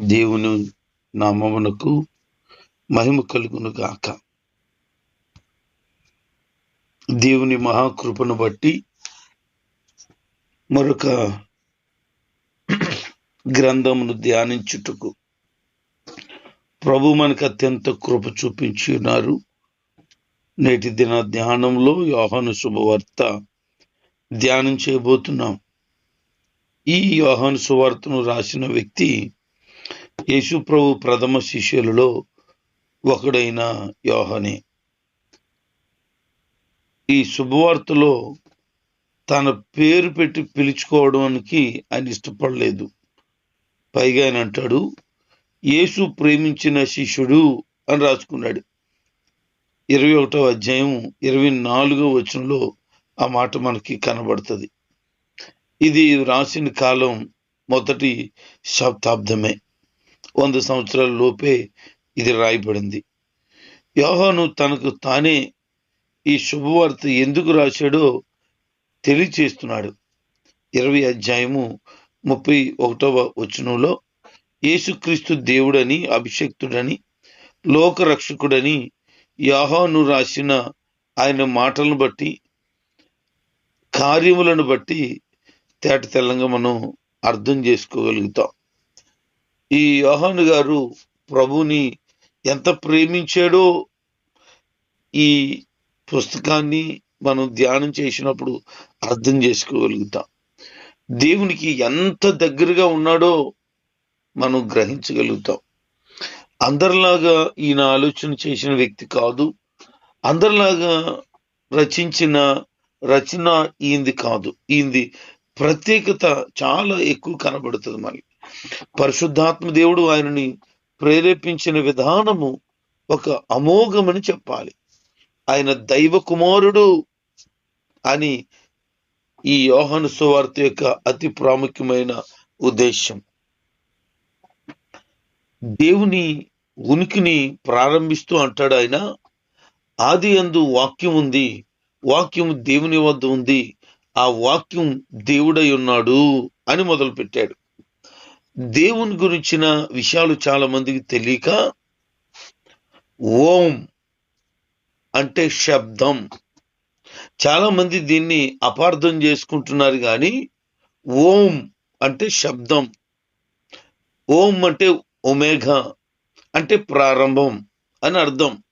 దేవుని నామమునకు మహిమ కలుగును గాక. దేవుని మహాకృపను బట్టి మరొక గ్రంథమును ధ్యానించుటకు ప్రభు మనకు అత్యంత కృప చూపించి ఉన్నారు నేటి దిన ధ్యానంలో యోహాను శుభవార్త ధ్యానం చేయబోతున్నాం. ఈ యోహాను సువార్తను రాసిన వ్యక్తి యేసు ప్రభు ప్రథమ శిష్యులలో ఒకడైన యోహనే. ఈ శుభవార్తలో తన పేరు పెట్టి పిలుచుకోవడానికి ఆయన ఇష్టపడలేదు. పైగా ఆయన అంటాడు యేసు ప్రేమించిన శిష్యుడు అని రాసుకున్నాడు. ఇరవై ఒకటో అధ్యాయం ఇరవై నాలుగో వచనంలో ఆ మాట మనకి కనబడుతుంది. ఇది రాసిన కాలం మొదటి శతాబ్దమే. వంద సంవత్సరాల లోపే ఇది రాయబడింది. యోహాను తనకు తానే ఈ శుభవార్త ఎందుకు రాశాడో తెలియచేస్తున్నాడు. ఇరవై అధ్యాయము ముప్పై ఒకటవ వచనంలో యేసుక్రీస్తు దేవుడని అభిషక్తుడని లోకరక్షకుడని యాహాను రాసిన ఆయన మాటలను బట్టి కార్యములను బట్టి తేట తెల్లంగా మనం అర్థం చేసుకోగలుగుతాం. ఈ యోహాను గారు ప్రభుని ఎంత ప్రేమించాడో ఈ పుస్తకాన్ని మనం ధ్యానం చేసినప్పుడు అర్థం చేసుకోగలుగుతాం. దేవునికి ఎంత దగ్గరగా ఉన్నాడో మనం గ్రహించగలుగుతాం. అందరిలాగా ఈయన ఆలోచన చేసిన వ్యక్తి కాదు. అందరిలాగా రచించిన రచన ఈంది కాదు. ఈంది ప్రత్యేకత చాలా ఎక్కువ కనబడుతుంది మనకి. పరిశుద్ధాత్మ దేవుడు ఆయనని ప్రేరేపించిన విధానము ఒక అమోఘమని చెప్పాలి. ఆయన దైవ కుమారుడు అని ఈ యోహను సువార్త యొక్క అతి ప్రాముఖ్యమైన ఉద్దేశం దేవుని ఉనికిని ప్రారంభిస్తూ అంటాడు ఆయన ఆది అందు వాక్యం ఉంది వాక్యం దేవుని వద్ద ఉంది ఆ వాక్యం దేవుడై ఉన్నాడు అని మొదలు పెట్టాడు దేవుని గురించిన విషయాలు చాలా మందికి తెలియక ఓం అంటే శబ్దం. చాలా మంది దీన్ని అపార్థం చేసుకుంటున్నారు కానీ ఓం అంటే శబ్దం. ఓం అంటే ఒమేఘ అంటే ప్రారంభం అని అర్థం.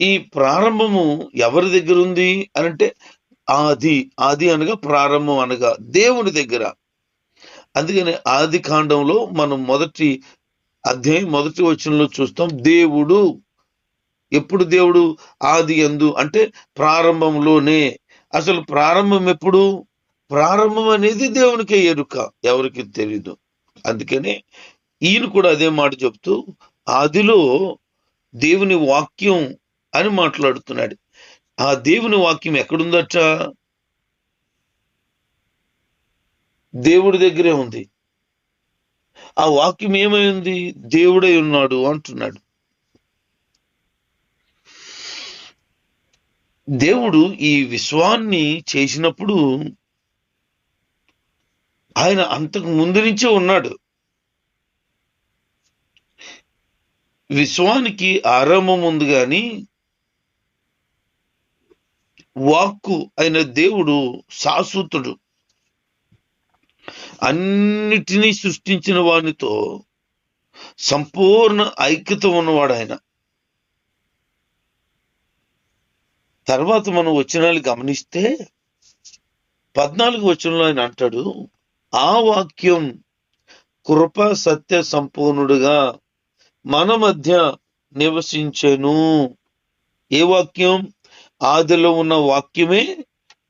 ఈ ప్రారంభము ఎవరి దగ్గర ఉంది అని అంటే ఆది ఆది అనగా ప్రారంభం అనగా దేవుని దగ్గర. అందుకని ఆది కాండంలో మనం మొదటి అధ్యాయం మొదటి వచనంలో చూస్తాం దేవుడు ఎప్పుడు దేవుడు? ఆది ఎందు అంటే ప్రారంభంలోనే. అసలు ప్రారంభం ఎప్పుడు? ప్రారంభం అనేది దేవునికే ఎరుక ఎవరికి తెలీదు. అందుకనే ఈయన కూడా అదే మాట చెప్తూ ఆదిలో దేవుని వాక్యం అని మాట్లాడుతున్నాడు. ఆ దేవుని వాక్యం ఎక్కడుందట? దేవుడి దగ్గరే ఉంది. ఆ వాక్యం ఏమైంది? దేవుడై ఉన్నాడు అంటున్నాడు. దేవుడు ఈ విశ్వాన్ని చేసినప్పుడు ఆయన అంతకు ముందు నుంచే ఉన్నాడు. విశ్వానికి ఆరంభం ఉంది కానీ వాక్కు అయిన దేవుడు శాశ్వతుడు. అన్నిటినీ సృష్టించిన వానితో సంపూర్ణ ఐక్యత ఉన్నవాడు ఆయన తర్వాత మనం వచనాలు గమనిస్తే పద్నాలుగు వచనంలో ఆయన అంటాడు ఆ వాక్యం కృప సత్య సంపూర్ణుడుగా మన మధ్య నివసించెను. ఏ వాక్యం? ఆదిలో ఉన్న వాక్యమే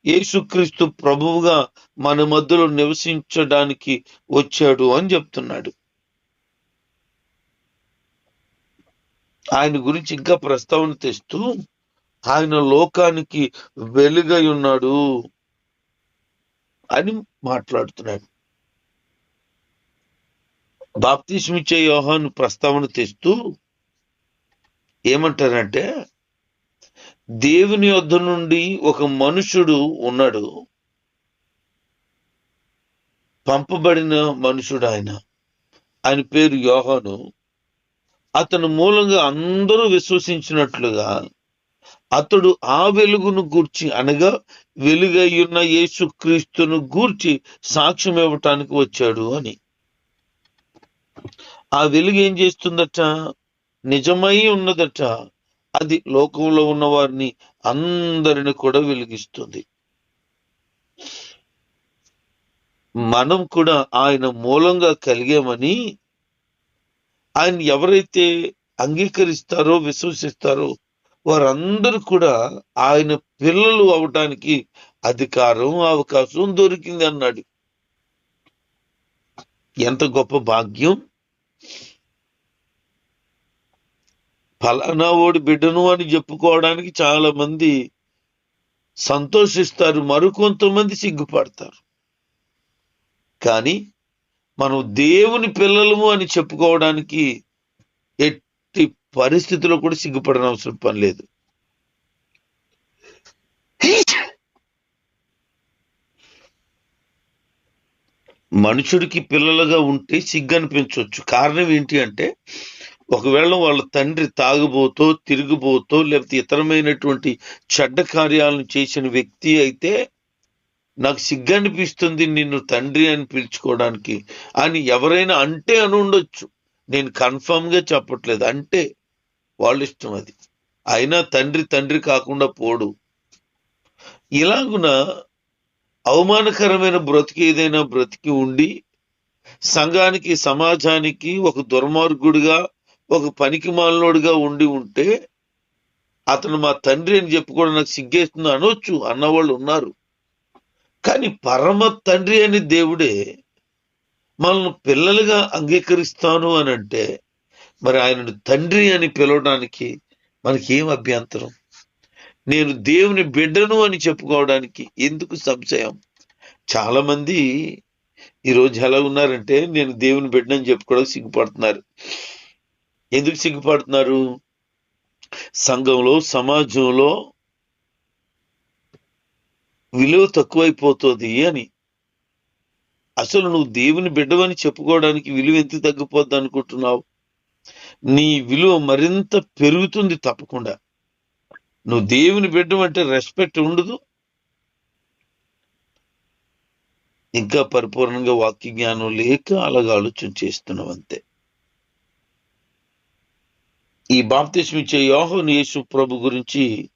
యేసుక్రీస్తు ప్రభువుగా మన మధ్యలో నివసించడానికి వచ్చాడు అని చెప్తున్నాడు. ఆయన గురించి ఇంకా ప్రస్తావన తెస్తూ ఆయన లోకానికి వెలుగై ఉన్నాడు అని మాట్లాడుతున్నాడు. బాప్తిస్మిచ్చే యోహాను ప్రస్తావన తెస్తూ ఏమంటారంటే దేవుని యొద్ద నుండి ఒక మనుషుడు ఉన్నాడు. పంపబడిన మనుషుడు ఆయన. ఆయన పేరు యోహాను. అతని మూలంగా అందరూ విశ్వసించినట్లుగా అతడు ఆ వెలుగును గూర్చి అనగా వెలుగయ్యున్న యేసుక్రీస్తును గూర్చి సాక్ష్యం ఇవ్వటానికి వచ్చాడు అని. ఆ వెలుగు ఏం చేస్తుందట? నిజమై ఉన్నదట. అది లోకంలో ఉన్న వారిని అందరిని కూడా వెలిగిస్తుంది. మనం కూడా ఆయన మూలంగా కలిగామని ఆయన ఎవరైతే అంగీకరిస్తారో విశ్వసిస్తారో వారందరూ కూడా ఆయన పిల్లలు అవటానికి అధికారం అవకాశం దొరికింది అన్నాడు. ఎంత గొప్ప భాగ్యం! ఫలానా ఓడి బిడ్డను అని చెప్పుకోవడానికి చాలా మంది సంతోషిస్తారు మరికొంతమంది సిగ్గుపడతారు. కానీ మనం దేవుని పిల్లలము అని చెప్పుకోవడానికి ఎట్టి పరిస్థితుల్లో కూడా సిగ్గుపడని అవసరం పని లేదు. మనుషుడికి పిల్లలుగా ఉంటే సిగ్గు అనిపించవచ్చు కారణం ఏంటి అంటే ఒకవేళ వాళ్ళ తండ్రి తాగుబోతో తిరుగుబోతో లేకపోతే ఇతరమైనటువంటి చెడ్డ కార్యాలను చేసిన వ్యక్తి అయితే నాకు సిగ్గనిపిస్తుంది నిన్ను తండ్రి అని పిలుచుకోవడానికి. అని ఎవరైనా అంటే అని ఉండొచ్చు. నేను కన్ఫామ్గా చెప్పట్లేదు. అంటే వాళ్ళ ఇష్టం అది. అయినా తండ్రి తండ్రి కాకుండా పోడు. ఇలాగున అవమానకరమైన బ్రతికి ఏదైనా బ్రతికి ఉండి సంఘానికి సమాజానికి ఒక దుర్మార్గుడిగా ఒక పనికి మాలినోడిగా ఉండి ఉంటే అతను మా తండ్రి అని చెప్పుకోవడం నాకు సిగ్గేస్తుంది అనొచ్చు అన్నవాళ్ళు ఉన్నారు. కానీ పరమ తండ్రి అని దేవుడే మనల్ని పిల్లలుగా అంగీకరిస్తాను అని అంటే మరి ఆయనను తండ్రి అని పిలవడానికి మనకి ఏం అభ్యంతరం? నేను దేవుని బిడ్డను అని చెప్పుకోవడానికి ఎందుకు సంశయం? చాలా మంది ఈరోజు ఎలా ఉన్నారంటే నేను దేవుని బిడ్డనని చెప్పుకోవడానికి సిగ్గుపడుతున్నారు. ఎందుకు సిగ్గుపడుతున్నారు? సంఘంలో సమాజంలో విలువ తక్కువైపోతుంది అని. అసలు నువ్వు దేవుని బిడ్డవని చెప్పుకోవడానికి విలువ ఎంత తగ్గిపోద్ది అనుకుంటున్నావు? నీ విలువ మరింత పెరుగుతుంది తప్పకుండా. నువ్వు దేవుని బిడ్డవంటే రెస్పెక్ట్ ఉండదు. ఇంకా పరిపూర్ణంగా వాక్య జ్ఞానం లేక అలాగ ఆలోచన చేస్తున్నావు అంతే. ఈ బాప్తిస్మ ఇచ్చే యోహన్ యేసు ప్రభు గురించి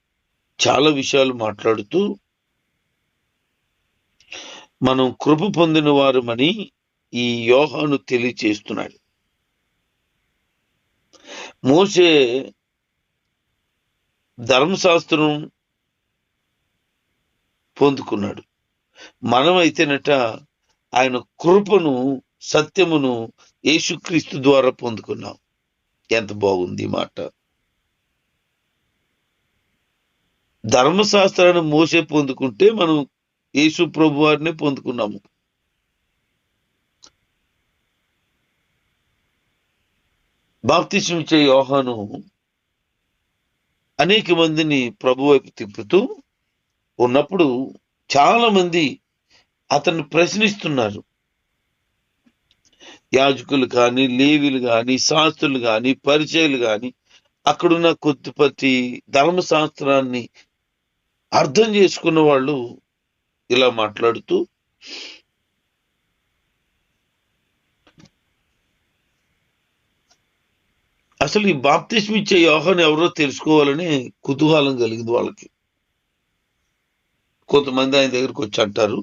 చాలా విషయాలు మాట్లాడుతూ మనం కృప పొందిన వారమని ఈ యోహాను తెలియచేస్తున్నాడు. మోసే ధర్మశాస్త్రం పొందుకున్నాడు. మనమైతేనట ఆయన కృపను సత్యమును యేసుక్రీస్తు ద్వారా పొందుకున్నాం. ఎంత బాగుంది మాట. ధర్మశాస్త్రాన్ని మోసే పొందుకుంటే మనం యేసు ప్రభు వారిని పొందుకున్నాము. బాప్తిసం యోహాను అనేక మందిని ప్రభు వైపు తిప్పుతూ ఉన్నప్పుడు చాలా మంది అతన్ని ప్రశ్నిస్తున్నారు. యాజకులు కానీ లేవీలు కానీ శాస్త్రులు కానీ పరిచయలు కానీ అక్కడున్న కొద్దిపతి ధర్మశాస్త్రాన్ని అర్థం చేసుకున్న వాళ్ళు ఇలా మాట్లాడుతూ అసలు ఈ బాప్తిస్మ ఇచ్చే యోహాన్ని ఎవరో తెలుసుకోవాలని కుతూహలం కలిగింది వాళ్ళకి. కొంతమంది ఆయన దగ్గరికి వచ్చి అంటారు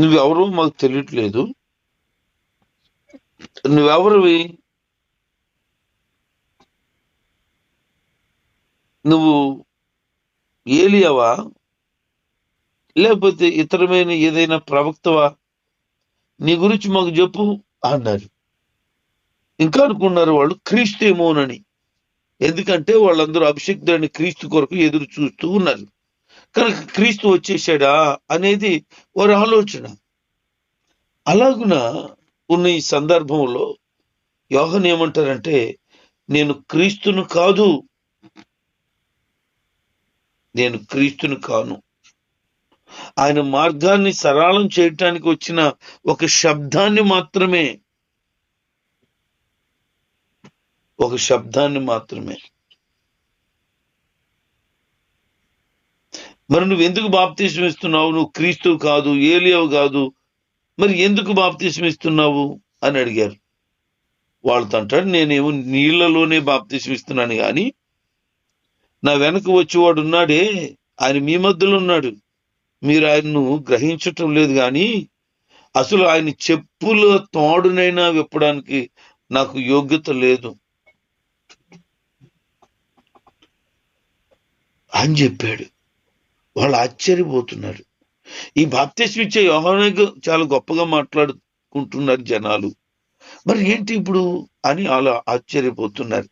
నువ్వెవరు మాకు తెలియట్లేదు. నువ్వెవరివి? నువ్వు ఏలియవా? లేకపోతే ఇతరమైన ఏదైనా ప్రవక్తవా? నీ గురించి మాకు చెప్పు అన్నారు. ఇంకా అనుకున్నారు వాళ్ళు క్రీస్తేమోనని. ఎందుకంటే వాళ్ళందరూ అభిషక్తుడని క్రీస్తు కొరకు ఎదురు చూస్తూ ఉన్నారు. క్రీస్తు వచ్చేసాడా అనేది వారి ఆలోచన. అలాగున ఉన్న ఈ సందర్భంలో యోహన్ ఏమంటారంటే నేను క్రీస్తును కాదు. నేను క్రీస్తును కాను. ఆయన మార్గాన్ని సరళం చేయటానికి వచ్చిన ఒక శబ్దాన్ని మాత్రమే. ఒక శబ్దాన్ని మాత్రమే. మరి నువ్వు ఎందుకు బాప్తీసం ఇస్తున్నావు? నువ్వు క్రీస్తు కాదు ఏలియవు కాదు. మరి ఎందుకు బాప్తీసం ఇస్తున్నావు? అని అడిగారు. వాళ్ళతో అంటాడు నేనేమో నీళ్ళలోనే బాప్తీసం ఇస్తున్నాను కానీ నా వెనక వచ్చేవాడు ఉన్నాడే ఆయన మీ మధ్యలో ఉన్నాడు. మీరు ఆయన్ను గ్రహించటం లేదు కానీ అసలు ఆయన చెప్పుల తోడునైనా విప్పడానికి నాకు యోగ్యత లేదు. అని చెప్పాడు. వాళ్ళు ఆశ్చర్యపోతున్నారు ఈ బాప్తీసం ఇచ్చే యోహానే చాలా గొప్పగా మాట్లాడుకుంటున్నారు జనాలు. మరి ఏంటి ఇప్పుడు అని వాళ్ళు ఆశ్చర్యపోతున్నారు.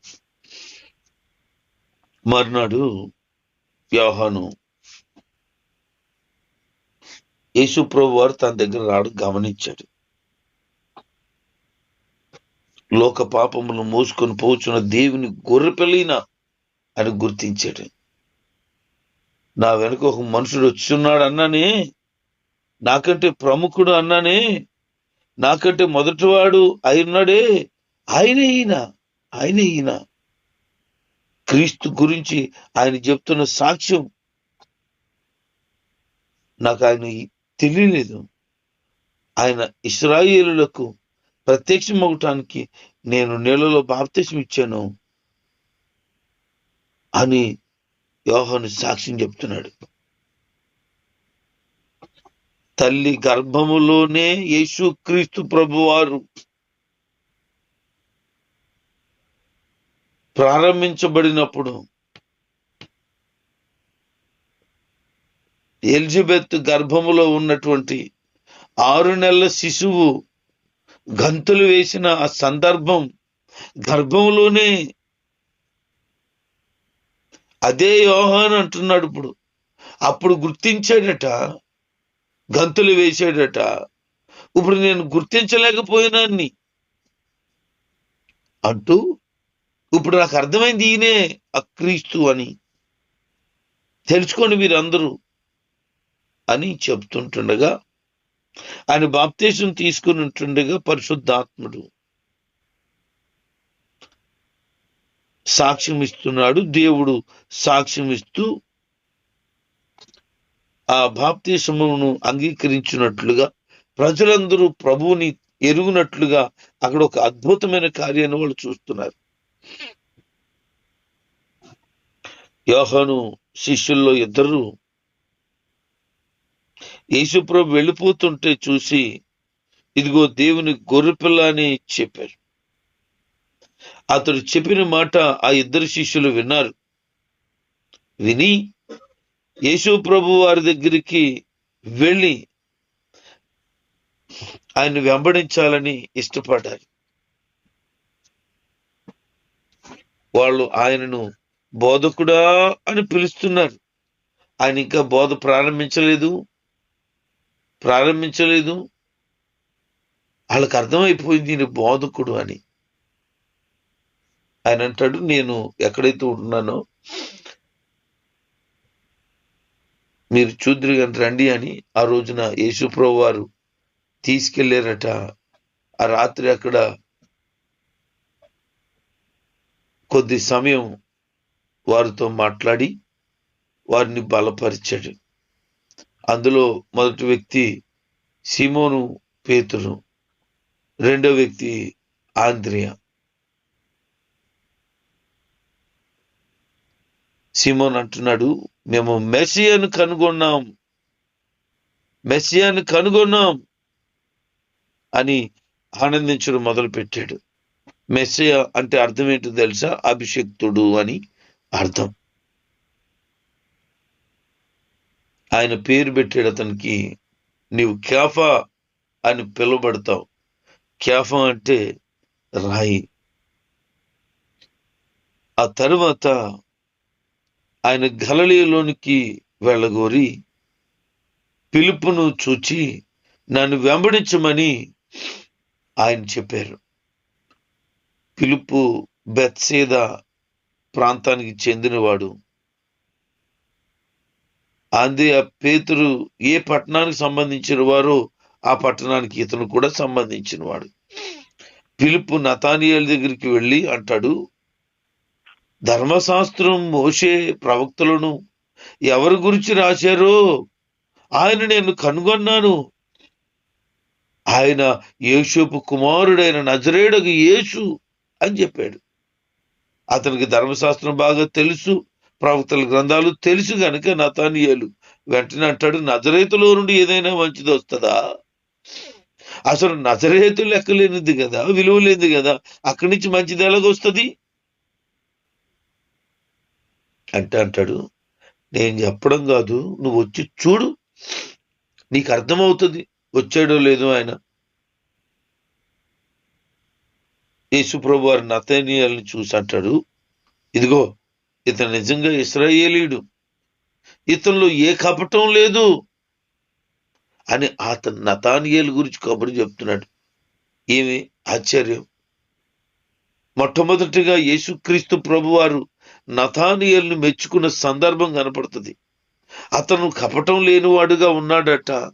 మర్నాడు యోహాను యేసుప్రభు వారు తన దగ్గర రావడం గమనించాడు. లోక పాపములు మోసుకొని పోచున్న దేవుని గొర్రెపిల్లిన అని గుర్తించాడు. నా వెనుక ఒక మనుషుడు వచ్చున్నాడు అన్నానే నాకంటే ప్రముఖుడు అన్నానే నాకంటే మొదటివాడు అయినాడే ఆయన ఈయన ఆయన ఈయన. క్రీస్తు గురించి ఆయన చెప్తున్న సాక్ష్యం నాకు ఆయన తెలియలేదు. ఆయన ఇస్రాయేలులకు ప్రత్యక్షం అవటానికి నేను నీళ్ళలో బాప్తీసం ఇచ్చాను అని యోహను సాక్ష్యం చెప్తున్నాడు. తల్లి గర్భములోనే యేసుక్రీస్తు ప్రభువారు ప్రారంభించబడినప్పుడు ఎలిజబెత్ గర్భములో ఉన్నటువంటి ఆరు నెలల శిశువు గంతులు వేసిన ఆ సందర్భం గర్భంలోనే అదే యోహాన్ అంటున్నాడు ఇప్పుడు. అప్పుడు గుర్తించాడట గంతులు వేసాడట ఇప్పుడు నేను గుర్తించలేకపోయినాన్ని. అంటూ ఇప్పుడు నాకు అర్థమైంది ఈయనే అక్రీస్తు అని. తెలుసుకోండి మీరందరూ అని చెప్తుంటుండగా ఆయన బాప్తీసం తీసుకుని ఉంటుండగా పరిశుద్ధాత్ముడు సాక్ష్యం ఇస్తున్నాడు. దేవుడు సాక్ష్యం ఇస్తూ ఆ బాప్తీసమును అంగీకరించినట్లుగా ప్రజలందరూ ప్రభువుని ఎరుగునట్లుగా అక్కడ ఒక అద్భుతమైన కార్యాన్ని వాళ్ళు చూస్తున్నారు. యోహాను శిష్యుల్లో ఇద్దరు యేసుప్రభు వెళ్ళిపోతుంటే చూసి ఇదిగో దేవుని గొర్రెపిల్ల అని చెప్పారు. అతడు చెప్పిన మాట ఆ ఇద్దరు శిష్యులు విన్నారు. విని యేసు ప్రభు వారి దగ్గరికి వెళ్ళి ఆయన వెంబడించాలని ఇష్టపడ్డారు. వాళ్ళు ఆయనను బోధకుడా అని పిలుస్తున్నారు. ఆయన ఇంకా బోధ ప్రారంభించలేదు. ప్రారంభించలేదు. వాళ్ళకి అర్థమైపోయింది ఈయన బోధకుడు అని. ఆయన అంటాడు నేను ఎక్కడైతే ఉంటున్నానో మీరు చూద్దరు కానీ రండి అని ఆ రోజున యేసుప్రభు వారు తీసుకెళ్ళారట. ఆ రాత్రి అక్కడ కొద్ది సమయం వారితో మాట్లాడి వారిని బలపరిచాడు. అందులో మొదటి వ్యక్తి సిమోను పేతురు రెండో వ్యక్తి ఆంద్రియా. సిమోన్ అంటున్నాడు మేము మెస్సియాను కనుగొన్నాం. మెస్సియాను కనుగొన్నాం అని ఆనందించడం మొదలు పెట్టాడు మెస్సియ అంటే అర్థం ఏంటో తెలుసా? అభిషక్తుడు అని అర్థం. ఆయన పేరు పెట్టాడు అతనికి నీవు క్యాఫా అని పిలువబడతావు. క్యాఫా అంటే రాయి. ఆ తరువాత ఆయన గలలీలోనికి వెళ్ళగోరి పిలుపును చూచి నన్ను వెంబడించమని ఆయన చెప్పారు. పిలుపు బెత్సేద ప్రాంతానికి చెందినవాడు. అందే పేతురు ఏ పట్టణానికి సంబంధించిన వారో ఆ పట్టణానికి ఇతను కూడా సంబంధించిన వాడు పిలుపు నతానియల్ దగ్గరికి వెళ్ళి అంటాడు ధర్మశాస్త్రం మోసే ప్రవక్తలను ఎవరి గురించి రాశారో ఆయన నేను కనుగొన్నాను. ఆయన యేషోపు కుమారుడైన నజరేడగు యేసు అని చెప్పాడు. అతనికి ధర్మశాస్త్రం బాగా తెలుసు ప్రవక్తల గ్రంథాలు తెలుసు గనుక నతానియలు. వెంటనే అంటాడు నజరేతులో నుండి ఏదైనా మంచిది వస్తుందా? అసలు నజరేతు లెక్కలేనిది కదా విలువ లేనిది కదా అక్కడి నుంచి మంచిది ఎలాగొస్తుంది? అంటే అంటాడు నేను చెప్పడం కాదు నువ్వు వచ్చి చూడు. నీకు అర్థమవుతుంది వచ్చాడో లేదో ఆయన. యేసుప్రభు వారి నతనీయాలను చూసి అంటాడు ఇదిగో ఇతను నిజంగా ఇస్రాయేలీడు. ఇతనిలో ఏ కపటం లేదు. అని అతను నతానియేలు గురించి కబురు చెప్తున్నాడు. ఏమి? ఆశ్చర్యం. మొట్టమొదటిగా యేసుక్రీస్తు ప్రభువారు నతానియల్ని మెచ్చుకున్న సందర్భం కనపడుతుంది. అతను కపటం లేనివాడుగా ఉన్నాడట.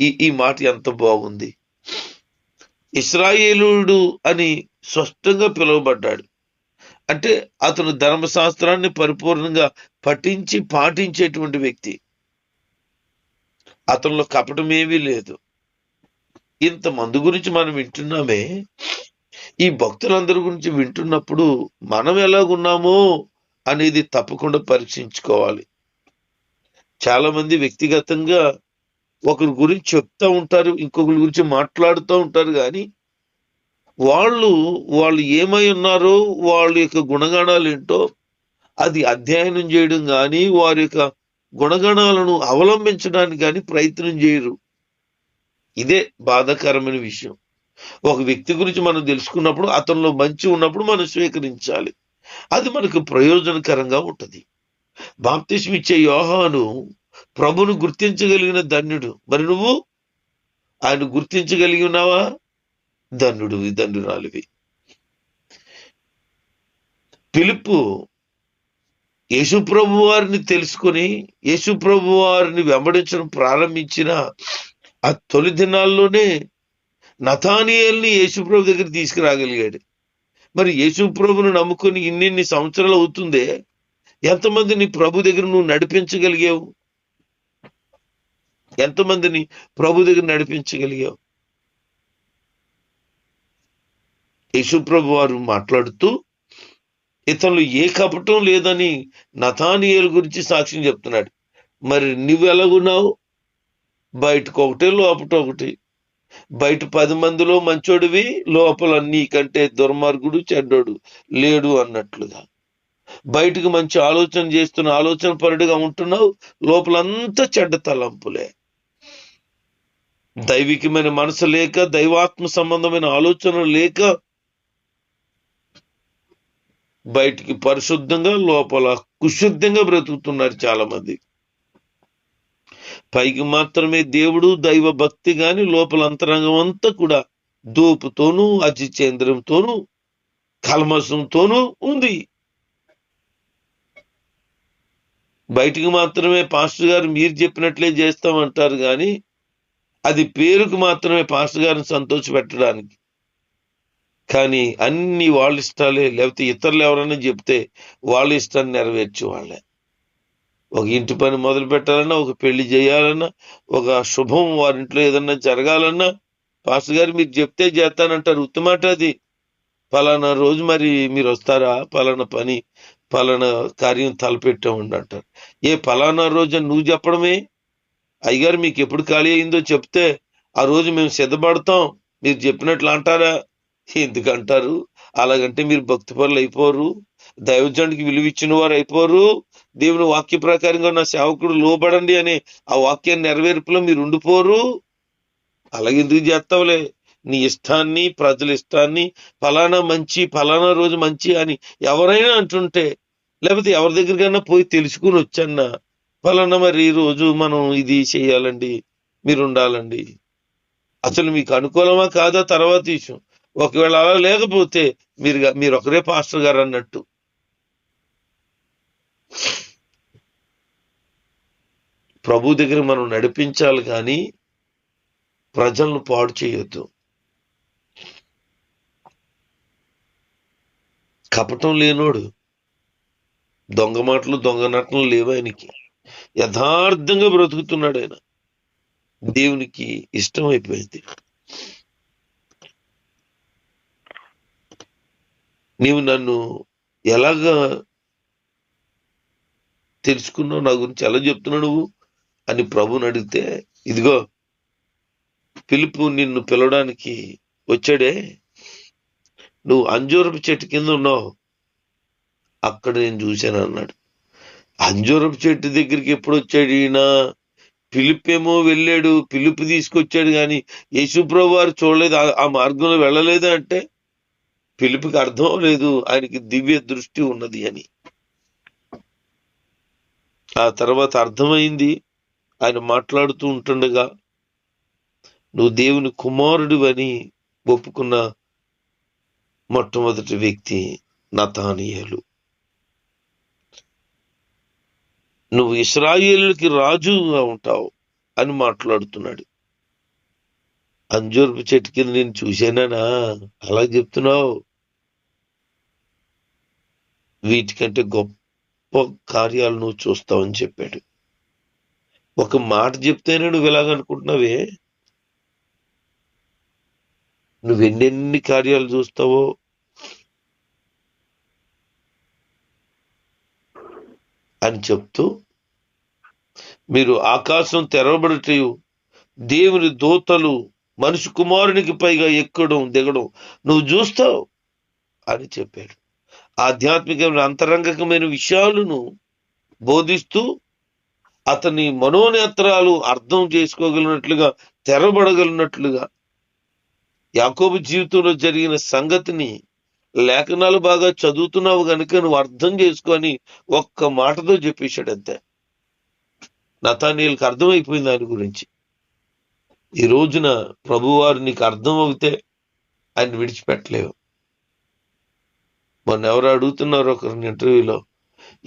ఈ ఈ మాట ఎంత బాగుంది. ఇస్రాయేలుడు అని స్పష్టంగా పిలువబడ్డాడు. అంటే అతను ధర్మశాస్త్రాన్ని పరిపూర్ణంగా పఠించి పాటించేటువంటి వ్యక్తి. అతనిలో కపటం ఏమీ లేదు. ఇంత మందు గురించి మనం వింటున్నామే. ఈ భక్తులందరి గురించి వింటున్నప్పుడు మనం ఎలాగున్నామో అనేది తప్పకుండా పరీక్షించుకోవాలి. చాలామంది వ్యక్తిగతంగా ఒకరి గురించి చెప్తా ఉంటారు ఇంకొకరి గురించి మాట్లాడుతూ ఉంటారు కానీ వాళ్ళు వాళ్ళు ఏమై ఉన్నారో వాళ్ళ యొక్క గుణగణాలు ఏంటో అది అధ్యయనం చేయడం కానీ వారి యొక్క గుణగణాలను అవలంబించడానికి కానీ ప్రయత్నం చేయరు. ఇదే బాధాకరమైన విషయం. ఒక వ్యక్తి గురించి మనం తెలుసుకున్నప్పుడు అతనిలో మంచి ఉన్నప్పుడు మనం స్వీకరించాలి. అది మనకు ప్రయోజనకరంగా ఉంటుంది. బాప్తిస్మ ఇచ్చే యోహాను ప్రభును గుర్తించగలిగిన ధన్యుడు. మరి నువ్వు? ఆయన గుర్తించగలిగి ఉన్నావా? ధన్యుడు ధన్యురాలివి. పిలుపు యేసుప్రభు వారిని తెలుసుకొని యేసుప్రభు వారిని వెంబడించడం ప్రారంభించిన ఆ తొలి దినాల్లోనే నతానియల్ని యేసుప్రభు దగ్గర తీసుకురాగలిగాడు. మరి యేసుప్రభును నమ్ముకొని ఇన్నిన్ని సంవత్సరాలు అవుతుందే? ఎంతమందిని ప్రభు దగ్గర నువ్వు నడిపించగలిగావు? ఎంతమందిని ప్రభు దగ్గర నడిపించగలిగావు? యేసుప్రభు వారు మాట్లాడుతూ ఇతను ఏ కపటం లేదని నతానియల్ గురించి సాక్ష్యం చెప్తున్నాడు. మరి నువ్వు ఎలాగున్నావు బయటకు ఒకటే లోపట ఒకటి. బయట పది మందిలో మంచోడివి లోపల నీకంటే దుర్మార్గుడు చెడ్డోడు లేడు అన్నట్లుగా. బయటకు మంచి ఆలోచన చేస్తున్న ఆలోచన పరుడుగా ఉంటున్నావు లోపలంతా చెడ్డ తలంపులే. దైవికమైన మనసు లేక దైవాత్మ సంబంధమైన ఆలోచన లేక బయటికి పరిశుద్ధంగా లోపల కుశుద్ధంగా బ్రతుకుతున్నారు చాలా మంది పైకి మాత్రమే దేవుడు దైవ భక్తి గాని లోపల అంతరంగం అంతా కూడా దూపుతోనూ అజిచేంద్రంతోనూ కల్మసంతోనూ ఉంది. బయటికి మాత్రమే పాస్టర్ గారు మీరు చెప్పినట్లే చేస్తామంటారు కానీ అది పేరుకు మాత్రమే పాస్టర్ గారిని సంతోష పెట్టడానికి కానీ అన్ని వాళ్ళ ఇష్టాలే లేకపోతే ఇతరులు ఎవరైనా చెప్తే వాళ్ళ ఇష్టాన్ని నెరవేర్చే వాళ్ళే. ఒక ఇంటి పని మొదలు పెట్టాలన్నా ఒక పెళ్ళి చేయాలన్నా ఒక శుభం వారింట్లో ఏదన్నా జరగాలన్నా పాస్టర్ గారు మీరు చెప్తే చేస్తానంటారు. ఉత్తమాట అది. పలానా రోజు మరి మీరు వస్తారా? పలానా పని పలానా కార్యం తలపెట్టామండి అంటారు. ఏ పలానా రోజు నువ్వు చెప్పడమే? అయ్యగారు మీకు ఎప్పుడు ఖాళీ అయిందో చెప్తే ఆ రోజు మేము సిద్ధపడతాం. మీరు చెప్పినట్లు అంటారా? ఎందుకంటారు? అలాగంటే మీరు భక్తి పనులు అయిపోరు. దైవజనుడికి విలువ ఇచ్చిన వారు అయిపోరు. దేవుని వాక్య ప్రకారంగా నా సేవకుడు లోబడండి అని ఆ వాక్యాన్ని నెరవేర్పులో మీరు ఉండిపోరు. అలాగే ఎందుకు చేస్తావులే? నీ ఇష్టాన్ని ప్రజల ఇష్టాన్ని ఫలానా మంచి ఫలానా రోజు మంచి అని ఎవరైనా అంటుంటే లేకపోతే ఎవరి దగ్గరికైనా పోయి తెలుసుకుని వచ్చన్నా ఫలానా మరి ఈ రోజు మనం ఇది చేయాలండి మీరు ఉండాలండి. అసలు మీకు అనుకూలమా కాదా తర్వాత విషయం. ఒకవేళ అలా లేకపోతే మీరు మీరు ఒకరే పాస్టర్ గారు అన్నట్టు. ప్రభు దగ్గర మనం నడిపించాలి కానీ ప్రజలను పాడు చేయొద్దు. కపటం లేనోడు దొంగ మాటలు దొంగ నటనలు లేవు ఆయనకి. యథార్థంగా బ్రతుకుతున్నాడు ఆయన. దేవునికి ఇష్టం అయిపోయింది. నీవు నన్ను ఎలాగా తెలుసుకున్నావు నా గురించి ఎలా చెప్తున్నావు నువ్వు అని ప్రభుని అడిగితే ఇదిగో పిలుపు నిన్ను పిలవడానికి వచ్చాడే. నువ్వు అంజూరపు చెట్టు కింద ఉన్నావు. అక్కడ నేను చూశాను అన్నాడు. అంజూరపు చెట్టు దగ్గరికి ఎప్పుడు వచ్చాడు ఈయన? పిలుపేమో వెళ్ళాడు పిలుపు తీసుకొచ్చాడు కానీ యేసుప్రభు వారు చూడలేదు ఆ- మార్గంలో వెళ్ళలేదు అంటే పిలుపుకి అర్థం లేదు ఆయనకి దివ్య దృష్టి ఉన్నది అని. ఆ తర్వాత అర్థమైంది. ఆయన మాట్లాడుతూ ఉంటుండగా నువ్వు దేవుని కుమారుడు అని ఒప్పుకున్న మొట్టమొదటి వ్యక్తి నతానియలు. నువ్వు ఇస్రాయేలుకి రాజుగా ఉంటావు అని మాట్లాడుతున్నాడు. అంజూర్పు చెట్టు కింద నేను చూశానా అలా చెప్తున్నావు? వీటికంటే గొప్ప కార్యాలు నువ్వు చూస్తావని చెప్పాడు. ఒక మాట చెప్తేనే నువ్వు ఎలాగనుకుంటున్నావే నువ్వు ఎన్నెన్ని కార్యాలు చూస్తావో? అని చెప్తూ మీరు ఆకాశం తెరవబడటయు దేవుని దూతలు మనిషి కుమారునికి పైగా ఎక్కడం దిగడం నువ్వు చూస్తావు అని చెప్పాడు. ఆధ్యాత్మికమైన అంతరంగకమైన విషయాలను బోధిస్తూ అతని మనోనేత్రాలు అర్థం చేసుకోగలిగినట్లుగా తెరబడగలిగినట్లుగా యాకోబు జీవితంలో జరిగిన సంగతిని లేఖనాలు బాగా చదువుతున్నావు గనుక నువ్వు అర్థం చేసుకొని ఒక్క మాటతో చెప్పేశాడు అంతే. నతానీయులకు అర్థమైపోయింది దాని గురించి. ఈ రోజున ప్రభువారు నీకు అర్థం అవుతే ఆయన విడిచిపెట్టలేవు. మొన్న ఎవరు అడుగుతున్నారు ఒకరిని ఇంటర్వ్యూలో.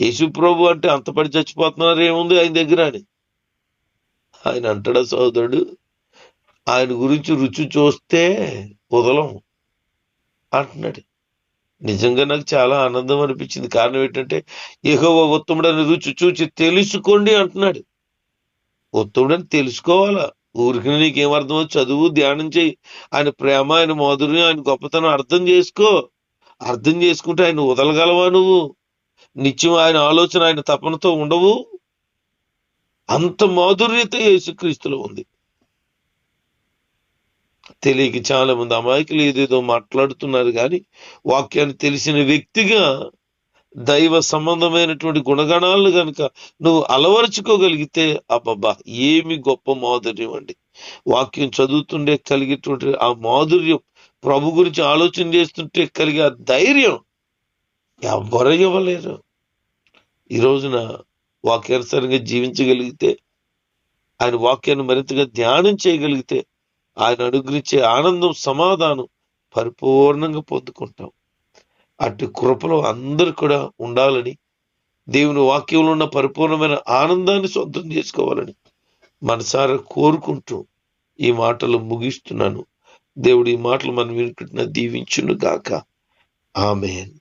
యేసు ప్రభు అంటే అంత పడి చచ్చిపోతున్నారు ఏముంది ఆయన దగ్గర అని. ఆయన అంటాడా సోదరుడు ఆయన గురించి రుచి చూస్తే వదలం అంటున్నాడు. నిజంగా నాకు చాలా ఆనందం అనిపించింది. కారణం ఏంటంటే ఏహో ఉత్తముడని రుచి చూచి తెలుసుకోండి అంటున్నాడు. ఉత్తముడని తెలుసుకోవాలా? ఊరికి నీకేం అర్థమో చదువు ధ్యానం చేయి ఆయన ప్రేమ ఆయన మాధుర్యం ఆయన గొప్పతనం అర్థం చేసుకో. అర్థం చేసుకుంటే ఆయన వదలగలవా నువ్వు? నిత్యం ఆయన ఆలోచన ఆయన తపనతో ఉండవు. అంత మాధుర్యత యేసుక్రీస్తులో ఉంది. తెలియక చాలా మంది అమాయకులు ఏదేదో మాట్లాడుతున్నారు కానీ వాక్యాన్ని తెలిసిన వ్యక్తిగా దైవ సంబంధమైనటువంటి గుణగణాలను కనుక నువ్వు అలవరుచుకోగలిగితే అబ్బబ్బా ఏమి గొప్ప మాధుర్యం అండి. వాక్యం చదువుతుండే కలిగేటువంటి ఆ మాధుర్యం ప్రభు గురించి ఆలోచన చేస్తుంటే కలిగే ఆ ధైర్యం ఎవరు ఇవ్వలేరు. ఈ రోజున వాక్యానుసారంగా జీవించగలిగితే ఆయన వాక్యాన్ని మరింతగా ధ్యానం చేయగలిగితే ఆయన అనుగ్రహించే ఆనందం సమాధానం పరిపూర్ణంగా పొందుకుంటాం. అటు కృపలో అందరు కూడా ఉండాలని దేవుని వాక్యంలో ఉన్న పరిపూర్ణమైన ఆనందాన్ని సొంతం చేసుకోవాలని మనసారా కోరుకుంటూ ఈ మాటలు ముగిస్తున్నాను. దేవుడి మాటలు మనం వినుకుంటున్న దీవించును గాక ఆమెన్.